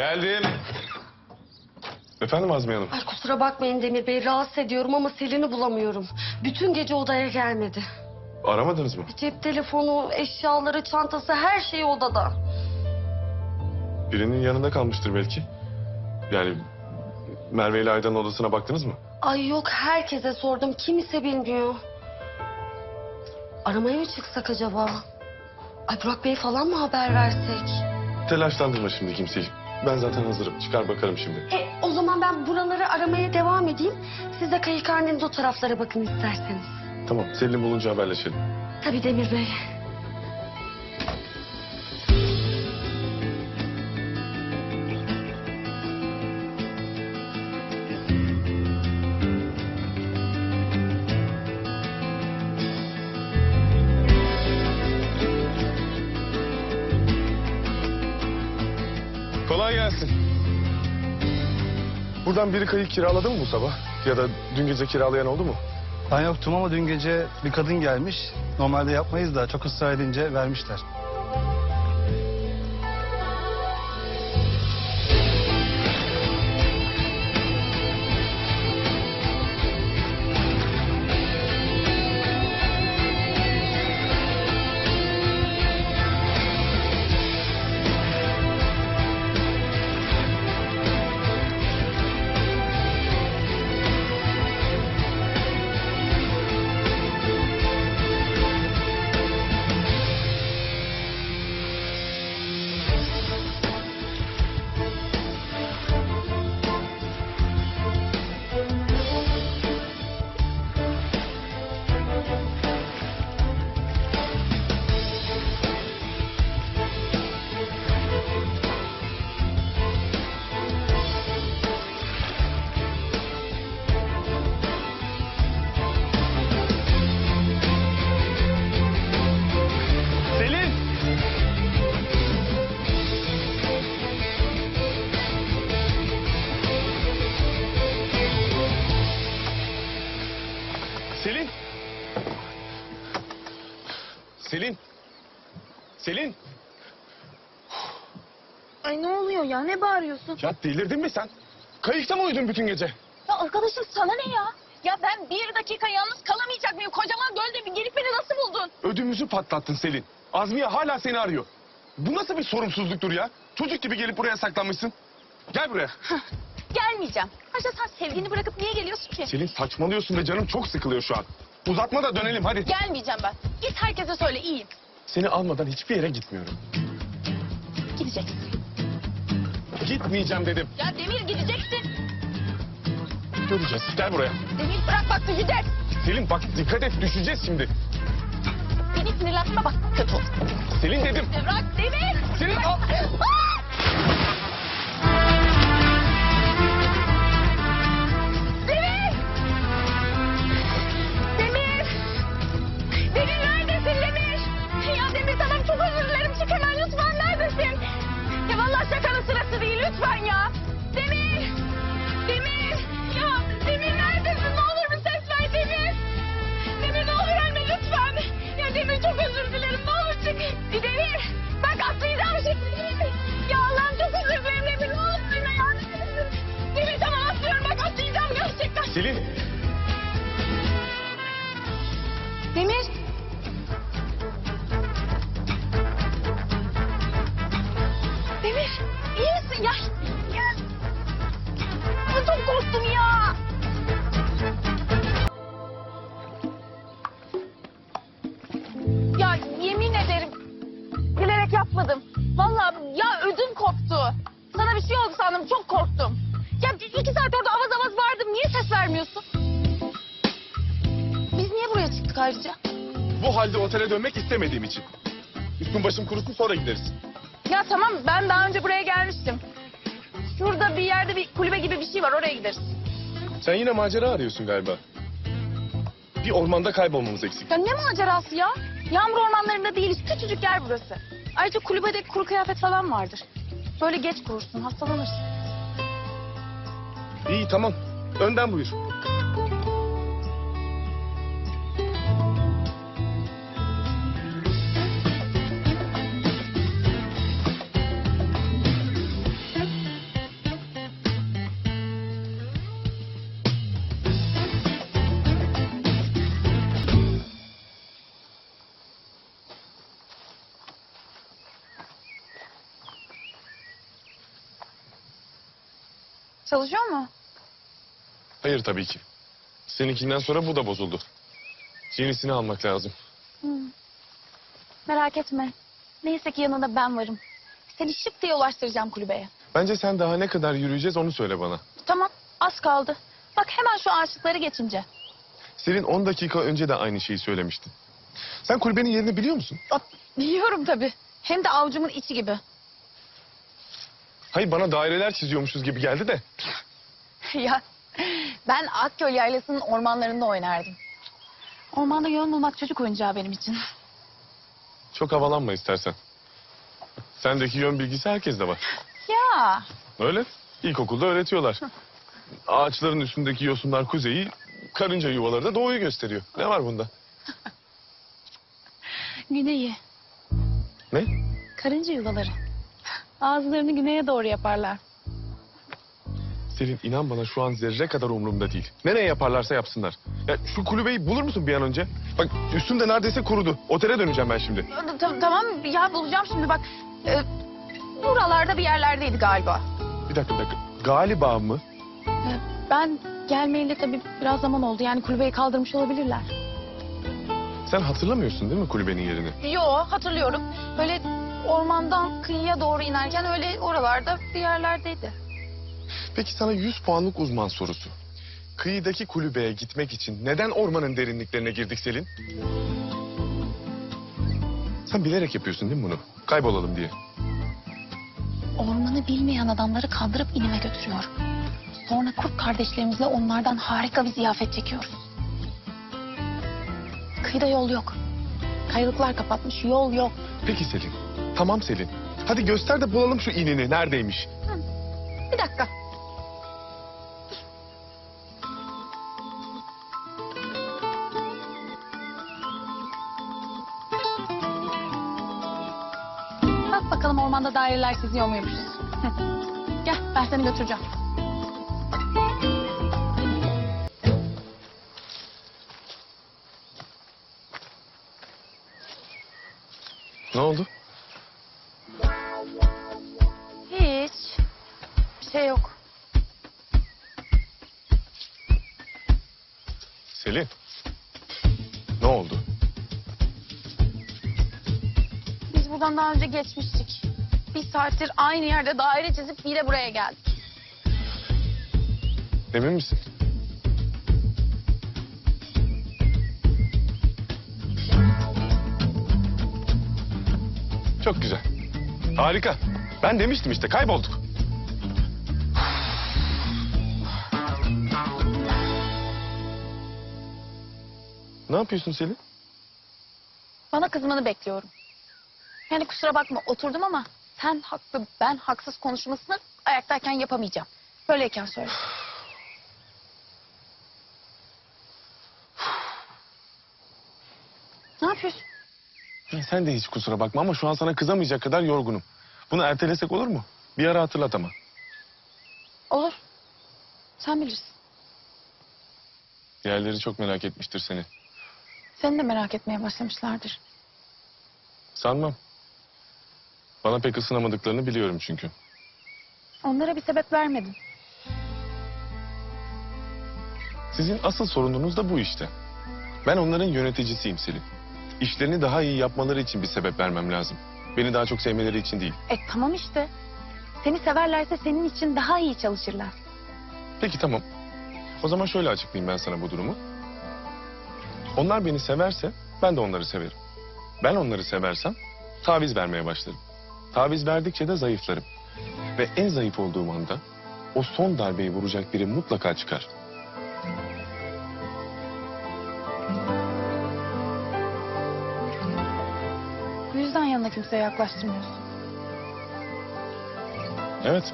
Geldim. Efendim Azmiye Hanım? Ay kusura bakmayın Demir Bey rahatsız ediyorum ama Selin'i bulamıyorum. Bütün gece odaya gelmedi. Aramadınız mı? Cep telefonu, eşyaları, çantası her şey odada. Birinin yanında kalmıştır belki. Yani Merve ile Aydan'ın odasına baktınız mı? Ay yok herkese sordum kimse bilmiyor. Aramaya mı çıksak acaba? Ay Burak Bey falan mı haber versek? Telaşlandırma şimdi kimseyi. Ben zaten hazırım. Çıkar bakarım şimdi. E, o zaman ben buraları aramaya devam edeyim. Siz de kayıkhaneniz o taraflara bakın isterseniz. Tamam. Selin'i bulunca haberleşelim. Tabii Demir Bey. Buradan biri kayık kiraladı mı bu sabah? Ya da dün gece kiralayan oldu mu? Ben yoktum ama dün gece bir kadın gelmiş. Normalde yapmayız da çok ısrar edince vermişler. Selin! Ay ne oluyor ya? Ne bağırıyorsun? Ya delirdin mi sen? Kayıkta mı uyudun bütün gece? Ya arkadaşım sana ne ya? Ya ben bir dakika yalnız kalamayacak mıyım? Kocaman gölde bir gelip beni nasıl buldun? Ödümüzü patlattın Selin. Azmiye hala seni arıyor. Bu nasıl bir sorumsuzluktur ya? Çocuk gibi gelip buraya saklanmışsın. Gel buraya. Gelmeyeceğim. Ayrıca sen sevgini bırakıp niye geliyorsun ki? Selin saçmalıyorsun ve canım çok sıkılıyor şu an. Uzatma da dönelim hadi. Gelmeyeceğim ben. Git herkese söyle iyiyim. Seni almadan hiçbir yere gitmiyorum. Gideceksin. Gitmeyeceğim dedim. Ya Demir gideceksin. Göreceğiz. Gel buraya. Demir bırak bak düşeceğiz. Selin bak dikkat et düşeceğiz şimdi. Beni sinirlenme bak kötü olur. Selin dedim. Bırak Demir. Selin al. Aa! Selin. Sonra gideriz. Ya tamam ben daha önce buraya gelmiştim. Şurada bir yerde bir kulübe gibi bir şey var oraya gideriz. Sen yine macera arıyorsun galiba. Bir ormanda kaybolmamız eksik. Ya ne macerası ya? Yağmur ormanlarında değiliz küçücük yer burası. Ayrıca kulübede kuru kıyafet falan vardır. Böyle geç kurursun hastalanırsın. İyi tamam. Önden buyur. Çalışıyor mu? Hayır tabii ki. Seninkinden sonra bu da bozuldu. Yenisini almak lazım. Merak etme. Neyse ki yanında ben varım. Seni şıp diye ulaştıracağım kulübeye. Bence sen daha ne kadar yürüyeceğiz onu söyle bana. Tamam az kaldı. Bak hemen şu ağaçlıkları geçince. Selin 10 dakika önce de aynı şeyi söylemiştin. Sen kulübenin yerini biliyor musun? Aa, Biliyorum tabii. Hem de avucumun içi gibi. Hayır bana daireler çiziyormuşuz gibi geldi de. ya ben Akköy Yaylası'nın ormanlarında oynardım. Ormanda yön bulmak çocuk oyuncağı benim için. Çok havalanma istersen. Sendeki yön bilgisi herkeste var. Ya Öyle. İlkokulda öğretiyorlar. Ağaçların üstündeki yosunlar kuzeyi, karınca yuvaları da doğuyu gösteriyor. Ne var bunda? güneyi. Ne? Karınca yuvaları. Ağızlarını güneye doğru yaparlar. Selin inan bana şu an zerre kadar umurumda değil. Nereye yaparlarsa yapsınlar. Ya şu kulübeyi bulur musun bir an önce? Bak üstüm de neredeyse kurudu. Otele döneceğim ben şimdi. Ta- tamam ya bulacağım şimdi bak. Ee, buralarda bir yerlerdeydi galiba. Bir dakika bir dakika. Galiba mı? Ee, ben gelmeyeli tabii biraz zaman oldu. Yani kulübeyi kaldırmış olabilirler. Sen hatırlamıyorsun değil mi kulübenin yerini? Yo hatırlıyorum. Böyle ormandan kıyıya doğru inerken öyle oralarda bir yerlerdeydi. Peki sana 100 puanlık uzman sorusu. Kıyıdaki kulübeye gitmek için neden ormanın derinliklerine girdik Selin? Sen bilerek yapıyorsun değil mi bunu? Kaybolalım diye. Ormanı bilmeyen adamları kandırıp inime götürüyorum. Sonra kurt kardeşlerimizle onlardan harika bir ziyafet çekiyoruz. Kıyıda yol yok. Kayalıklar kapatmış, yol yok. Peki Selin. Tamam Selin. Hadi göster de bulalım şu inini. Neredeymiş? Bir dakika. Bak bakalım ormanda daireler çiziyor muymuşuz. Gel ben seni götüreceğim. Ne oldu? Selin. Ne oldu? Biz buradan daha önce geçmiştik. Bir saattir aynı yerde daire çizip yine buraya geldik. Emin misin? Çok güzel. Harika. Ben demiştim işte kaybolduk. Ne yapıyorsun Selin? Bana kızmanı bekliyorum. Yani kusura bakma oturdum ama sen haklı ben haksız konuşmasını ayaktayken yapamayacağım. Böyleyken söyle. ne yapıyorsun? Sen de hiç kusura bakma ama şu an sana kızamayacak kadar yorgunum. Bunu ertelesek olur mu? Bir ara hatırlat ama. Olur. Sen bilirsin. Diğerleri çok merak etmiştir seni. Seni de merak etmeye başlamışlardır. Sanmam. Bana pek ısınamadıklarını biliyorum çünkü. Onlara bir sebep vermedin. Sizin asıl sorununuz da bu işte. Ben onların yöneticisiyim Selin. İşlerini daha iyi yapmaları için bir sebep vermem lazım. Beni daha çok sevmeleri için değil. E tamam işte. Seni severlerse senin için daha iyi çalışırlar. Peki tamam. O zaman şöyle açıklayayım ben sana bu durumu. Onlar beni severse ben de onları severim. Ben onları seversem taviz vermeye başlarım. Taviz verdikçe de zayıflarım. Ve en zayıf olduğum anda o son darbeyi vuracak biri mutlaka çıkar. Bu yüzden yanına kimseye yaklaştırmıyorsun. Evet.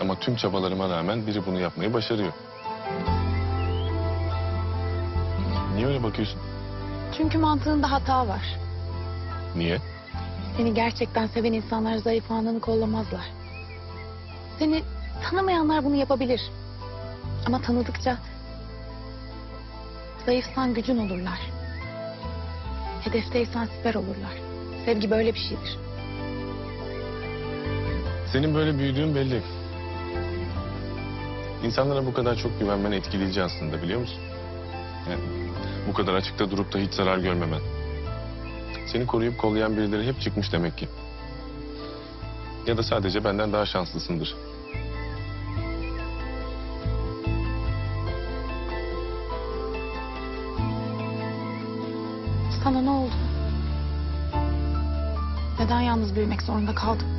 Ama tüm çabalarıma rağmen biri bunu yapmayı başarıyor. Niye öyle bakıyorsun? Çünkü mantığında hata var. Niye? Seni gerçekten seven insanlar zayıf anını kollamazlar. Seni tanımayanlar bunu yapabilir. Ama tanıdıkça zayıfsan gücün olurlar. Hedefteysen siper olurlar. Sevgi böyle bir şeydir. Senin böyle büyüdüğün belli. İnsanlara bu kadar çok güvenmen etkileyici aslında biliyor musun? Bu kadar açıkta durup da hiç zarar görmemen. Seni koruyup kollayan birileri hep çıkmış demek ki. Ya da sadece benden daha şanslısındır. Sana ne oldu? Neden yalnız büyümek zorunda kaldın?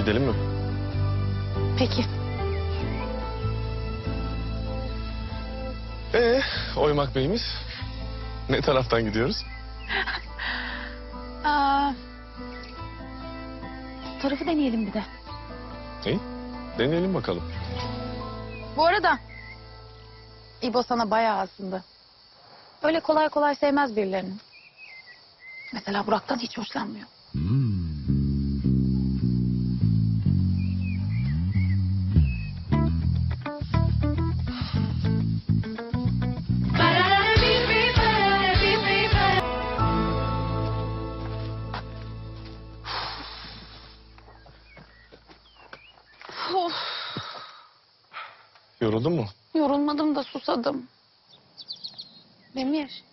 Gidelim mi? Peki. Ee, Oymak Bey'imiz. Ne taraftan gidiyoruz? Aa, tarafı deneyelim bir de. İyi, deneyelim bakalım. Bu arada İbo sana bayağı aslında. Öyle kolay kolay sevmez birilerini. Mesela Burak'tan hiç hoşlanmıyor. Of, Yoruldun mu? yorulmadım da susadım. Demir,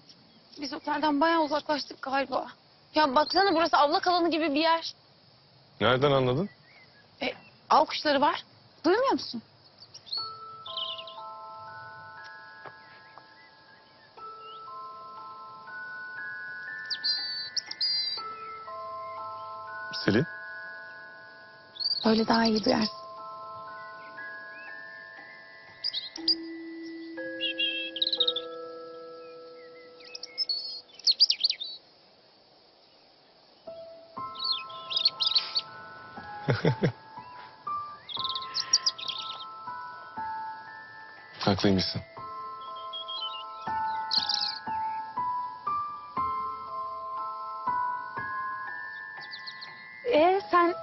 biz otelden bayağı uzaklaştık galiba. Ya baksana burası avlak alanı gibi bir yer. Nereden anladın? E, av kuşları var. Duymuyor musun? Selin. Öyle daha iyi duyarsın. Haklıymışsın. E sen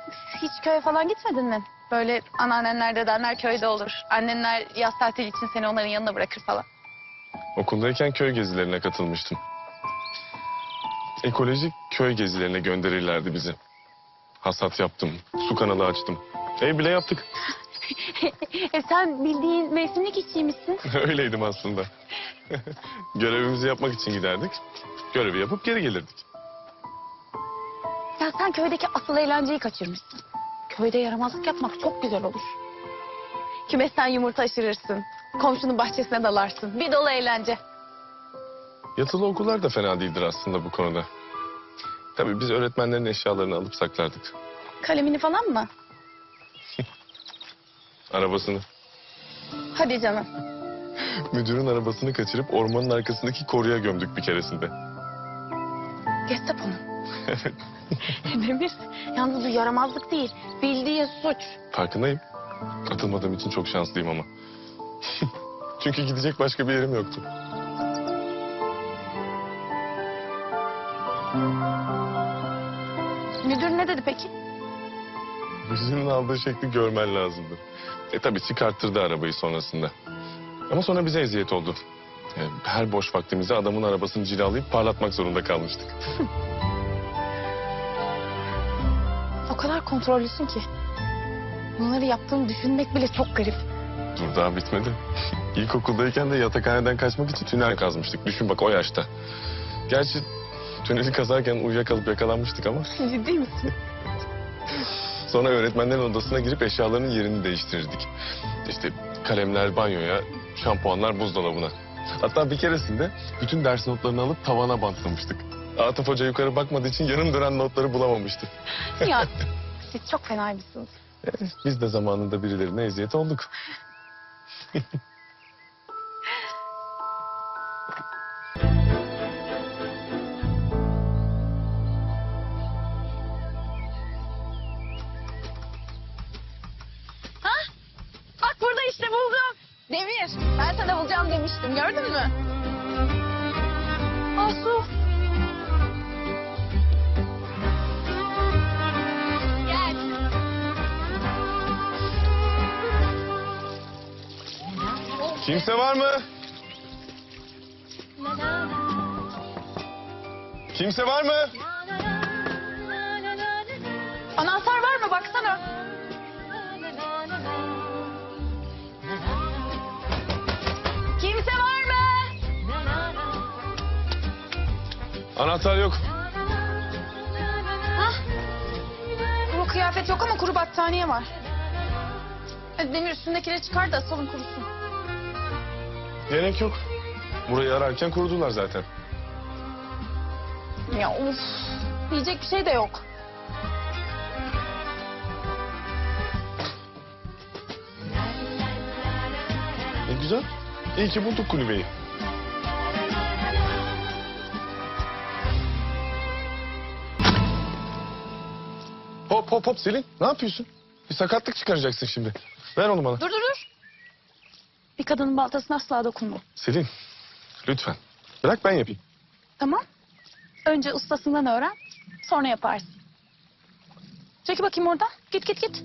hiç köye falan gitmedin mi? Böyle anneannenler, dedenler köyde olur. Annenler yaz tatili için seni onların yanına bırakır falan. Okuldayken köy gezilerine katılmıştım. Ekolojik köy gezilerine gönderirlerdi bizi. Hasat yaptım, su kanalı açtım. Ev bile yaptık. e sen bildiğin mevsimlik işçiymişsin. Öyleydim aslında. Görevimizi yapmak için giderdik. Görevi yapıp geri gelirdik. Ya sen köydeki asıl eğlenceyi kaçırmışsın. Köyde yaramazlık yapmak çok güzel olur. Kümesten yumurta aşırırsın. Komşunun bahçesine dalarsın. Bir dolu eğlence. Yatılı okullar da fena değildir aslında bu konuda. Tabii biz öğretmenlerin eşyalarını alıp saklardık. Kalemini falan mı? Arabasını. Hadi canım. Müdürün arabasını kaçırıp ormanın arkasındaki koruya gömdük bir keresinde. Gestapo'nun. Demir, yalnız bu yaramazlık değil. Bildiğin suç. Farkındayım. Atılmadığım için çok şanslıyım ama. Çünkü gidecek başka bir yerim yoktu. Müdür ne dedi peki? Müdürün aldığı şekli görmen lazımdı. E tabii çıkarttırdı arabayı sonrasında. Ama sonra bize eziyet oldu. Yani her boş vaktimizde adamın arabasını cilalayıp parlatmak zorunda kalmıştık. O kadar kontrollüsün ki. Bunları yaptığını düşünmek bile çok garip. Dur daha bitmedi. İlkokuldayken de yatakhaneden kaçmak için tünel kazmıştık. Düşün bak o yaşta. Gerçi tüneli kazarken uyuyakalıp yakalanmıştık ama... Ciddi misin? Sonra öğretmenlerin odasına girip eşyalarının yerini değiştirirdik. İşte kalemler banyoya, şampuanlar buzdolabına. Hatta bir keresinde bütün ders notlarını alıp tavana bantlamıştık. Atıf Hoca yukarı bakmadığı için yarım dönen notları bulamamıştı. ya siz çok fenaymışsınız. Biz de zamanında birilerine eziyet olduk. işte buldum. Demir, ben sana bulacağım demiştim. Gördün mü? Asu. Gel. Kimse var mı? Kimse var mı? Anahtar yok. Kuru kıyafet yok ama kuru battaniye var. Hadi Demir üstündekileri çıkar da asalım kurusun. Gerek yok. Burayı ararken kurdular zaten. Ya of. Yiyecek bir şey de yok. Ne güzel. İyi ki bulduk kulübeyi. Hop hop hop Selin. Ne yapıyorsun? Bir sakatlık çıkaracaksın şimdi. Ver onu bana. Dur dur dur. Bir kadının baltasına asla dokunma. Selin. Lütfen. Bırak ben yapayım. Tamam. Önce ustasından öğren. Sonra yaparsın. Çekil bakayım oradan. Git git git.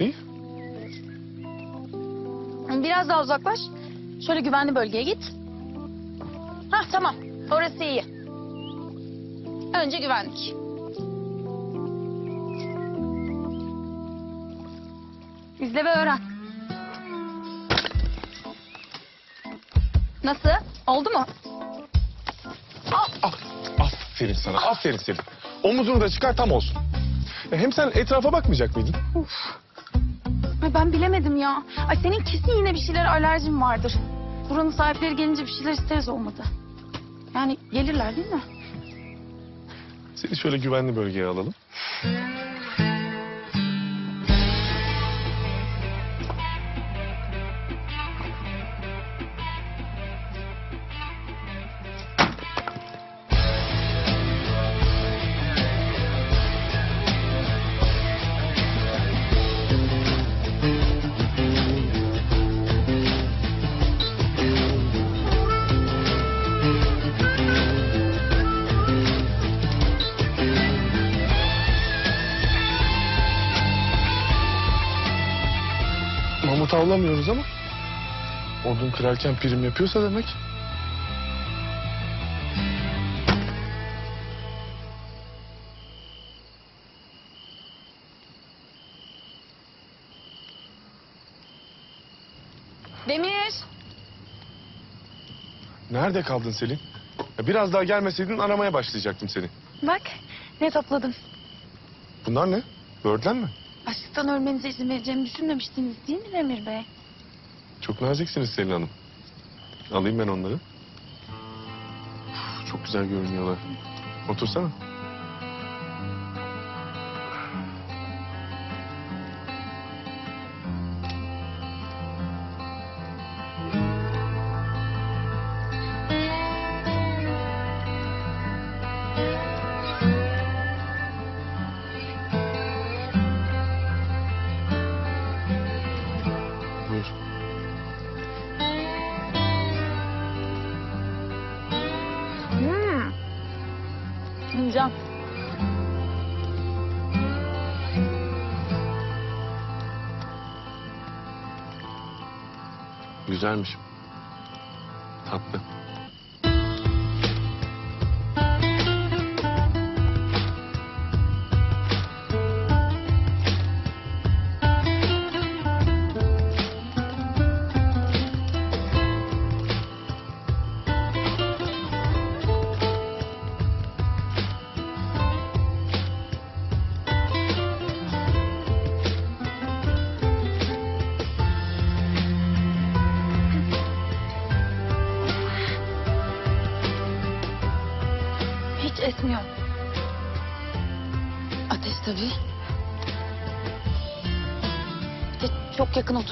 İyi. Biraz daha uzaklaş. Şöyle güvenli bölgeye git. Hah tamam. Orası iyi. Önce güvenlik. İzle ve öğren. Nasıl? Oldu mu? Ah, aferin sana. Aferin Selin. Omuzunu da çıkar tam olsun. E, Hem sen etrafa bakmayacak mıydın? Ay ben bilemedim ya. Ay senin kesin yine bir şeyler alerjin vardır. Buranın sahipleri gelince bir şeyler isteriz olmadı. Yani gelirler değil mi? Seni şöyle güvenli bölgeye alalım. Mamut avlamıyoruz ama odun kırarken prim yapıyorsa demek. Demir. Nerede kaldın Selin? Ya Biraz daha gelmeseydin aramaya başlayacaktım seni. Bak ne topladım. Bunlar ne? Böğürtlen mi? Açlıktan ölmenize izin vereceğimi düşünmemiştiniz değil mi Demir Bey? Çok naziksiniz Selin Hanım. Alayım ben onları. Çok güzel görünüyorlar. Otursana. Güzelmiş. Tatlı.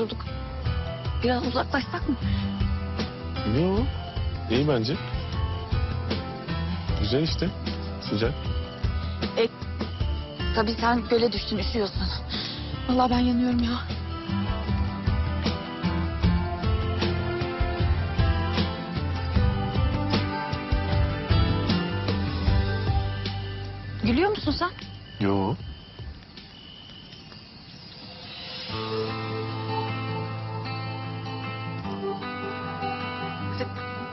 oturduk. Biraz uzaklaşsak mı? Yok. İyi bence. Güzel işte. Sıcak. E, tabii sen böyle düştün üşüyorsun. Vallahi ben yanıyorum ya. Gülüyor musun sen? Yok.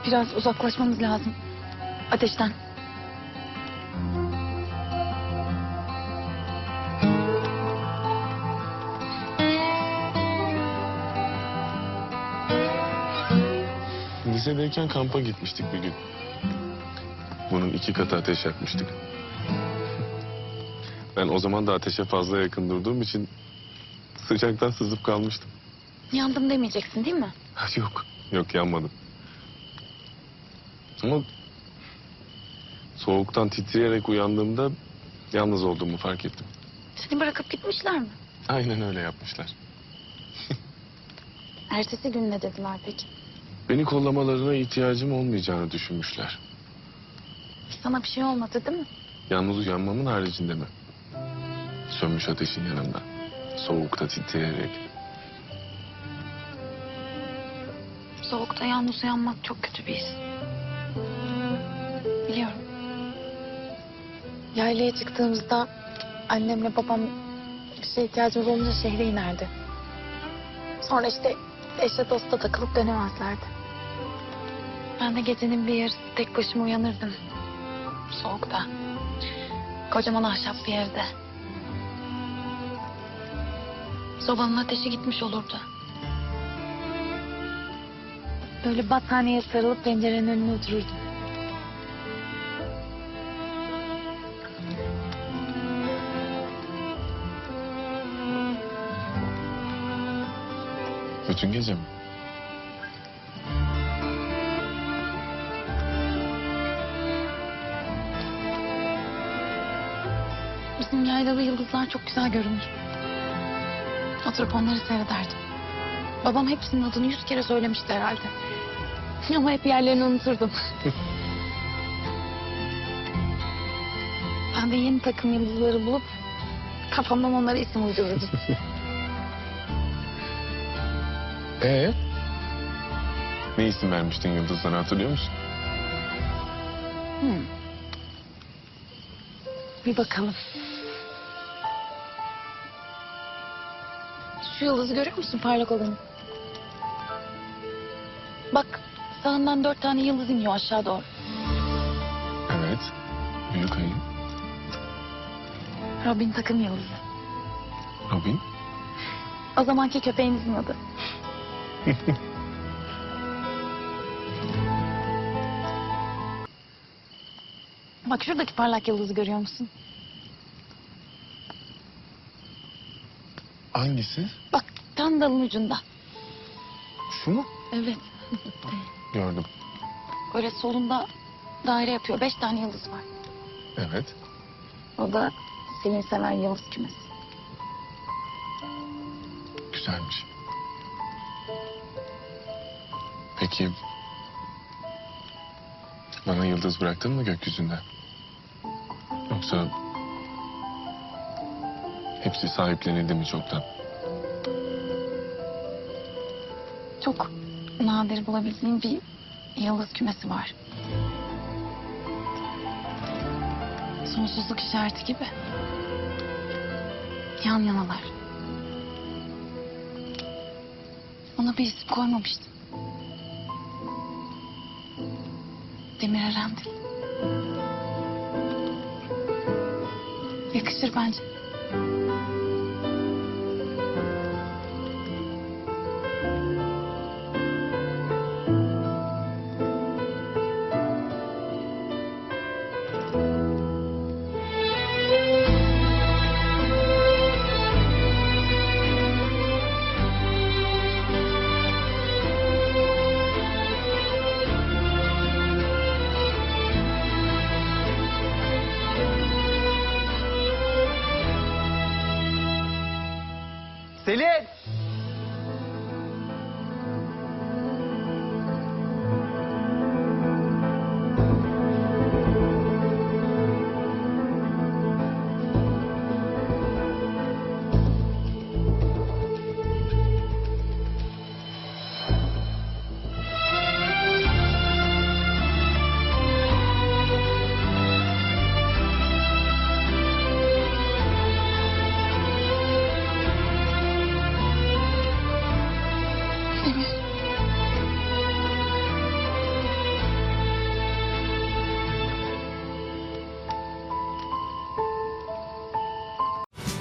Biraz uzaklaşmamız lazım. Ateşten. Lisedeyken kampa gitmiştik bir gün. Bunun iki katı ateş yakmıştık. Ben o zaman da ateşe fazla yakın durduğum için sıcaktan sızıp kalmıştım. Yandım demeyeceksin değil mi? Yok, yok yanmadım. Ama soğuktan titreyerek uyandığımda yalnız olduğumu fark ettim. Seni bırakıp gitmişler mi? Aynen öyle yapmışlar. Ertesi gün ne dediler peki? Beni kollamalarına ihtiyacım olmayacağını düşünmüşler. Sana bir şey olmadı değil mi? Yalnız uyanmamın haricinde mi? Sönmüş ateşin yanında. Soğukta titreyerek. Soğukta yalnız uyanmak çok kötü bir his. Biliyorum. Yaylaya çıktığımızda annemle babam bir şeye ihtiyacımız olunca şehre inerdi. Sonra işte eşle dosta takılıp dönemezlerdi. Ben de gecenin bir yarısı tek başıma uyanırdım. Soğukta. Kocaman ahşap bir evde. Sobanın ateşi gitmiş olurdu. Böyle battaniyeye sarılıp pencerenin önüne otururdum. Bütün gece mi? Bizim yaylada yıldızlar çok güzel görünür. Oturup onları seyrederdim. Babam hepsinin adını yüz kere söylemişti herhalde. Ama hep yerlerini unuturdum. ben de yeni takım yıldızları bulup kafamdan onlara isim uydururdum. Ee? Ne isim vermiştin yıldızlara hatırlıyor musun? Hmm. Bir bakalım. Şu yıldızı görüyor musun parlak olanı? Bak sağından dört tane yıldız iniyor aşağı doğru. Evet. Büyük ayı. Robin takım yıldızı. Robin. O zamanki köpeğinizin adı. Bak şuradaki parlak yıldızı görüyor musun? Hangisi? Bak tam dalın ucunda. Şu mu? Evet. Gördüm. Böyle solunda daire yapıyor. Beş tane yıldız var. Evet. O da senin seven yıldız kümesi. Güzelmiş. Peki... Bana yıldız bıraktın mı gökyüzünde? Yoksa... Hepsi sahiplenildi mi çoktan? Çok nadir bulabildiğim bir yıldız kümesi var. Sonsuzluk işareti gibi. Yan yanalar. Ona bir isim koymamıştım. Demir Erendil. Yakışır bence.